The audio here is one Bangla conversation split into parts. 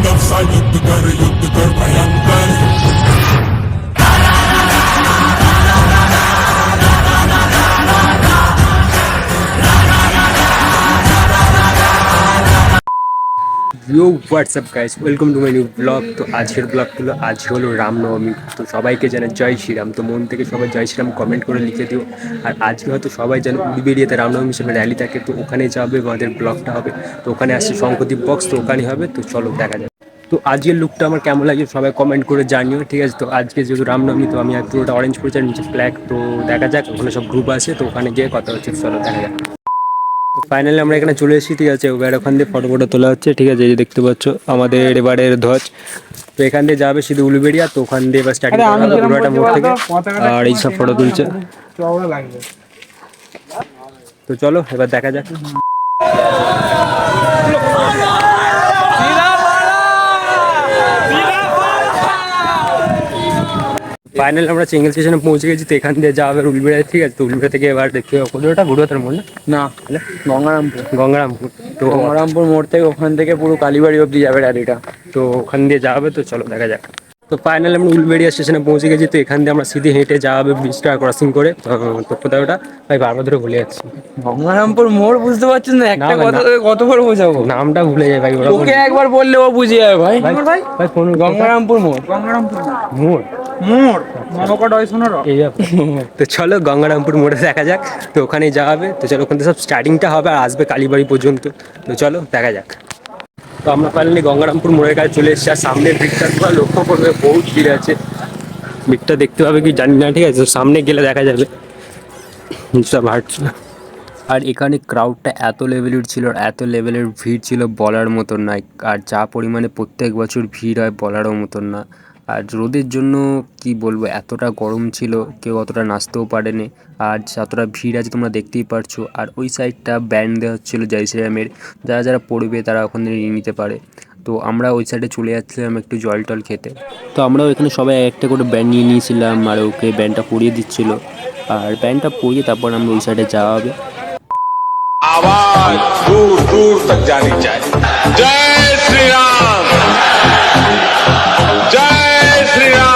नफसा युद्ध कर युद्ध कर भयंकर you WhatsApp guys welcome to my new blog তো আজকের ব্লগগুলো আজ হলো রামনবমী তো সবাইকে জানে জয় শ্রীরাম তো মন থেকে সবাই জয় শ্রীরাম কমেন্ট করে লিখে দিও আর আজকে হয়তো সবাই জানে উড়িবেরিয়াতে রামনবমী হিসেবে র্যালি থাকে তো ওখানে যাবে আমাদের ব্লগটা হবে তো ওখানে আসছে শঙ্কদ্বীপ বক্স তো ওখানে হবে তো চলো দেখা যাক তো আজকের লুকটা আমার কেমন লাগে সবাই কমেন্ট করে জানিও ঠিক আছে? তো আজকে যেহেতু রামনবমী তো আমি পুরোটা অরেঞ্জ করেছি আর নিচে ফ্ল্যাগ তো দেখা যাক ওখানে সব গ্রুপ আছে তো ওখানে গিয়ে কথা হচ্ছে চলো দেখা যাক। তো ফাইনালি আমরা এখানে চলে এসেছি ঠিক আছে? এবার ওখান দিয়ে ফটো ফটো তোলা হচ্ছে ঠিক আছে? এই যে দেখতে পাচ্ছ আমাদের এবারের ধ্বজ। তো এখান দিয়ে যাবে শুধু উলুবেড়িয়া তো ওখান দিয়ে এবার স্টার্টিং করা হবে পুরোটা মোড় থেকে। আর এই সব ফটো তুলছে। তো চলো এবার দেখা যাক। ফাইনাল আমরা চেঙ্গেল স্টেশনে পৌঁছে গেছি তো এখান দিয়ে যাওয়া হবে উলবেড়িয়া ঠিক আছে? তো উলবেড়িয়া থেকে এবার দেখতে হবে। কোথাও গুরুতার মোড় না? গঙ্গারামপুর। গঙ্গারামপুর। তো গঙ্গারামপুর মোড় থেকে ওখান থেকে পুরো কালীবাড়ি অব্দি যাবে গাড়িটা তো ওখান দিয়ে যাবে তো চলো দেখা যাক। তো ফাইনালি আমরা উলবেড়িয়া স্টেশনে পৌঁছে গেছি তো এখান দিয়ে আমরা সিধে হেঁটে যাওয়া হবে ব্রিজটা ক্রসিং করে। তো কোথায় ওটা? ভাই বারবার ধরে ভুলে যাচ্ছি। গঙ্গারামপুর মোড় বুঝতে পারছেন না একটা কথা কতবার বোঝাবো? নামটা ভুলে যায় ভাই ওরা ওকে একবার বললে ও বুঝে যাবে ভাই। ভাই ভাই? কোন গঙ্গারামপুর মোড়। মোড়। মোড়। তো। চলো গঙ্গারামপুর মোড়ে দেখা যাক তো ওখানে যাওয়া হবে। তো চলো ওখান থেকে সব স্টার্টিংটা হবে আর আসবে কালীবাড়ি পর্যন্ত। তো চলো দেখা যাক। তো আমরা ফাইনালি গঙ্গারামপুর মোড়ের কাছে চলে এসেছি, আর সামনের ভিড়টা লক্ষ্য করবে, বহুত ভিড় আছে। ভিড়টা দেখতে পাবে কি জানি না, ঠিক আছে? সামনে গেলে দেখা যাবে। সব হাঁটছিল আর এখানে ক্রাউডটা এত লেভেলের ছিল আর এত লেভেলের ভিড় ছিল বলার মতন নয় আর যা পরিমাণে প্রত্যেক বছর ভিড় হয় বলারও মতন না। আর রোদের জন্য কি বলব, এতটা গরম ছিল, কেউ অতটা নাচতেও পারেনি। আর যতটা ভিড় আছে তোমরা দেখতেই পারছ। আর ওই সাইডটা ব্যান্ড দেওয়া হচ্ছিল জয় শ্রীরামের। যারা যারা পড়বে তারা ওখানে নিয়ে নিতে পারে। তো আমরা ওই সাইডে চলে যাচ্ছিলাম একটু জল টল খেতে। তো আমরা এখানে সবাই একটা করে ব্যান্ড নিয়ে নিয়েছিলাম আর ওকে ব্যান্ডটা পরিয়ে দিচ্ছিল। আর ব্যান্ডটা পরিয়ে তারপর আমরা ওই সাইডে যাওয়া হবে। জয় জয়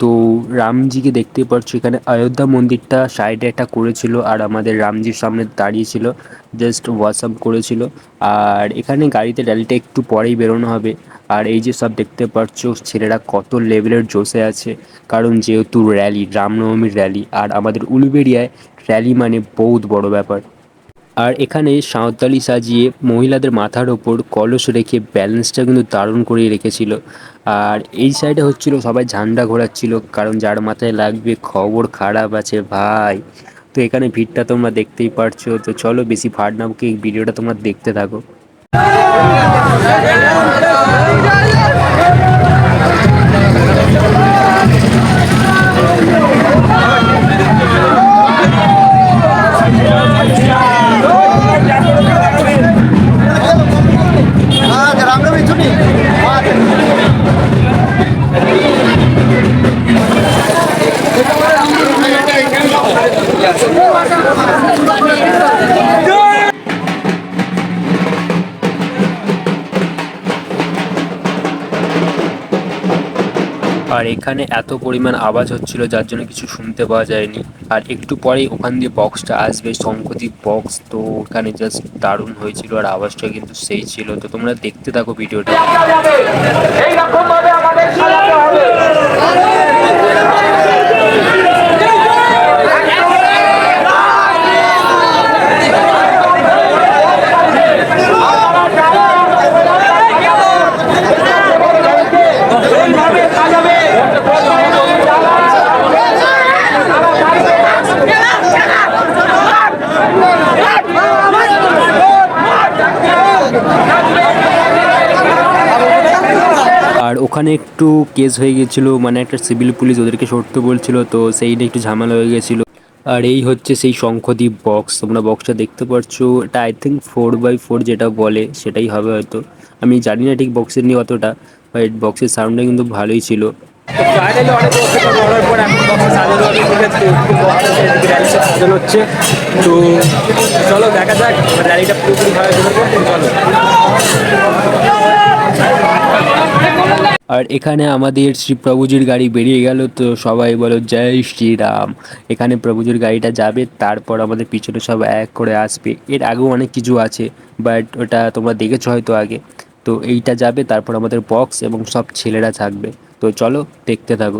তো রামজিকে দেখতে পাচ্ছ এখানে অযোধ্যা মন্দিরটা সাইডে একটা করেছিল আর আমাদের রামজির সামনে দাঁড়িয়েছিল জাস্ট হোয়াটসঅ্যাপ করেছিল। আর এখানে গাড়িতে র্যালিটা একটু পরেই বেরোনো হবে। আর এই যে সব দেখতে পাচ্ছ ছেলেরা কত লেভেলের জোশে আছে। কারণ যেহেতু র্যালি রামনবমীর র্যালি আর আমাদের উলুবেড়িয়ায় র্যালি মানে বহুত বড় ব্যাপার। আর এখানে সাঁওতালি সাজিয়ে মহিলাদের মাথার ওপর কলস রেখে ব্যালেন্সটা কিন্তু দারুণ করে রেখেছিল। আর এই সাইডে হচ্ছিল সবাই ঝান্ডা ঘোরাচ্ছিল, কারণ যার মাথায় লাগবে খবর খারাপ আছে ভাই। তো এখানে ভিড়টা তোমরা দেখতেই পারছ। তো চলো বেশি ফাট না বকে এই ভিডিওটা তোমরা দেখতে থাকো। আর এখানে এত পরিমাণ আওয়াজ হচ্ছিল যার জন্য কিছু শুনতে পাওয়া যায়নি। আর একটু পরেই ওখান দিয়ে বক্সটা আসবে শঙ্কদ্বীপ বক্স তো ওখানে জাস্ট দারুণ হয়েছিল আর আওয়াজটা কিন্তু সেই ছিল। তো তোমরা দেখতে থাকো ভিডিওটা। ওখানে একটু কেস হয়ে গেছিল মানে একটা সিভিল পুলিশ ওদেরকে সরতে বলছিল, তো সেই নিয়ে একটু ঝামেলা হয়ে গেছিল। আর এই হচ্ছে সেই শঙ্খদ্বীপ বক্স তোমরা বক্সটা দেখতে পাচ্ছো এটা I think four by four যেটা বলে, সেটাই হবে হয়তো। আমি জানি না ঠিক বক্সের নিয়ে অতটা হোয়াইট বক্সের সাউন্ডটা কিন্তু ভালোই ছিল। তো চলো, দেখা যাক আর এখানে আমাদের শ্রী প্রভুজির গাড়ি বেরিয়ে গেল, তো সবাই বলো জয় শ্রীরাম। এখানে প্রভুজির গাড়িটা যাবে, তারপর আমাদের পিছনে সব এক করে আসবে। এর আগেও অনেক কিছু আছে বাট ওটা তোমরা দেখেছ হয়তো আগে। তো এইটা যাবে, তারপর আমাদের বক্স এবং সব ছেলেরা থাকবে। তো চলো দেখতে থাকো।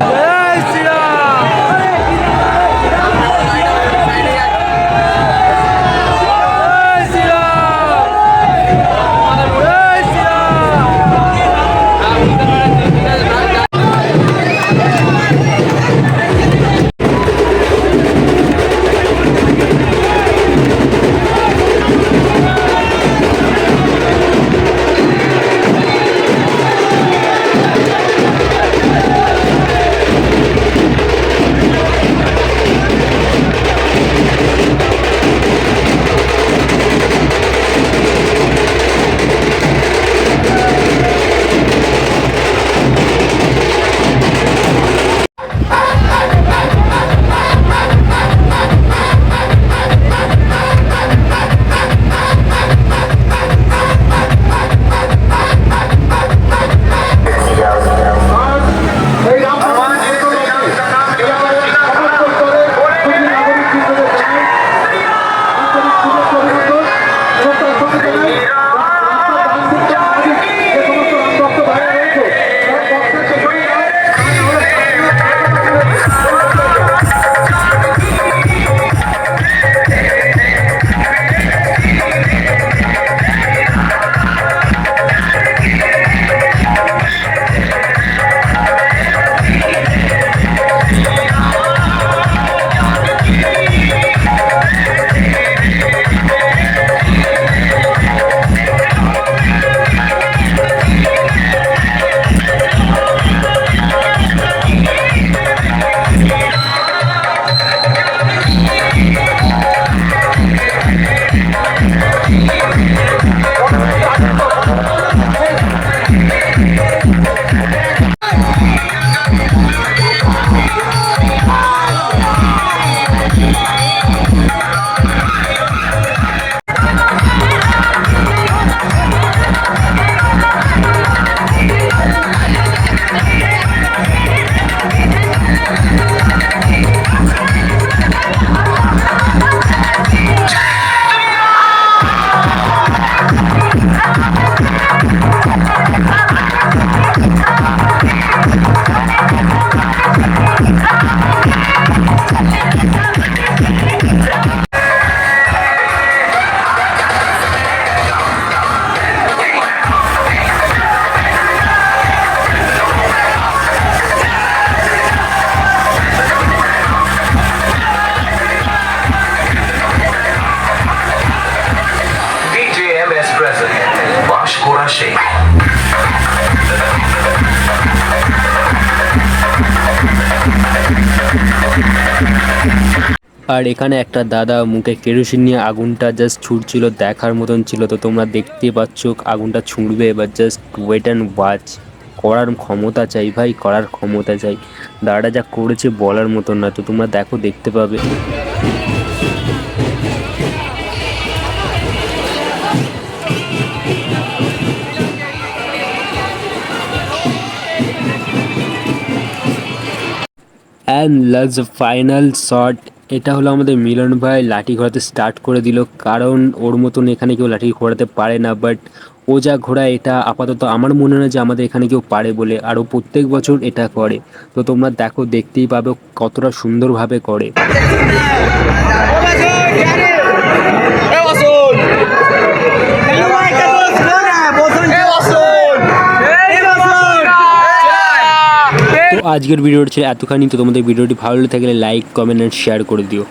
Kurashi. আর এখানে একটা দাদা মুখে কেরোসিন নিয়ে আগুনটা জাস্ট ছুটছিল দেখার মতন ছিল। তো তোমরা দেখতেই পাচ্ছ আগুনটা ছুঁড়বে এবার জাস্ট ওয়েট অ্যান্ড ওয়াচ করার ক্ষমতা চাই ভাই, করার ক্ষমতা চাই। দাদাটা যা করেছে বলার মতন না, তো তোমরা দেখো, দেখতে পাবে। অ্যান্ড লাজ ফাইনাল শট এটা হলো আমাদের মিলন ভাই, লাঠি ঘোরাতে স্টার্ট করে দিল। কারণ ওর মতন এখানে কেউ লাঠি ঘোরাতে পারে না বাট ও যা ঘোরা এটা আপাতত আমার মনে হয় যে আমাদের এখানে কেউ পারে বলে। আর ও প্রত্যেক বছর এটা করে। তো তোমরা দেখো, দেখতেই পাবে কতটা সুন্দরভাবে করে। আজকের ভিডিওটি ছিল এতখানি। তো তোমাদের ভিডিওটি ভালো লাগলে লাইক কমেন্ট অ্যান্ড শেয়ার করে দিও।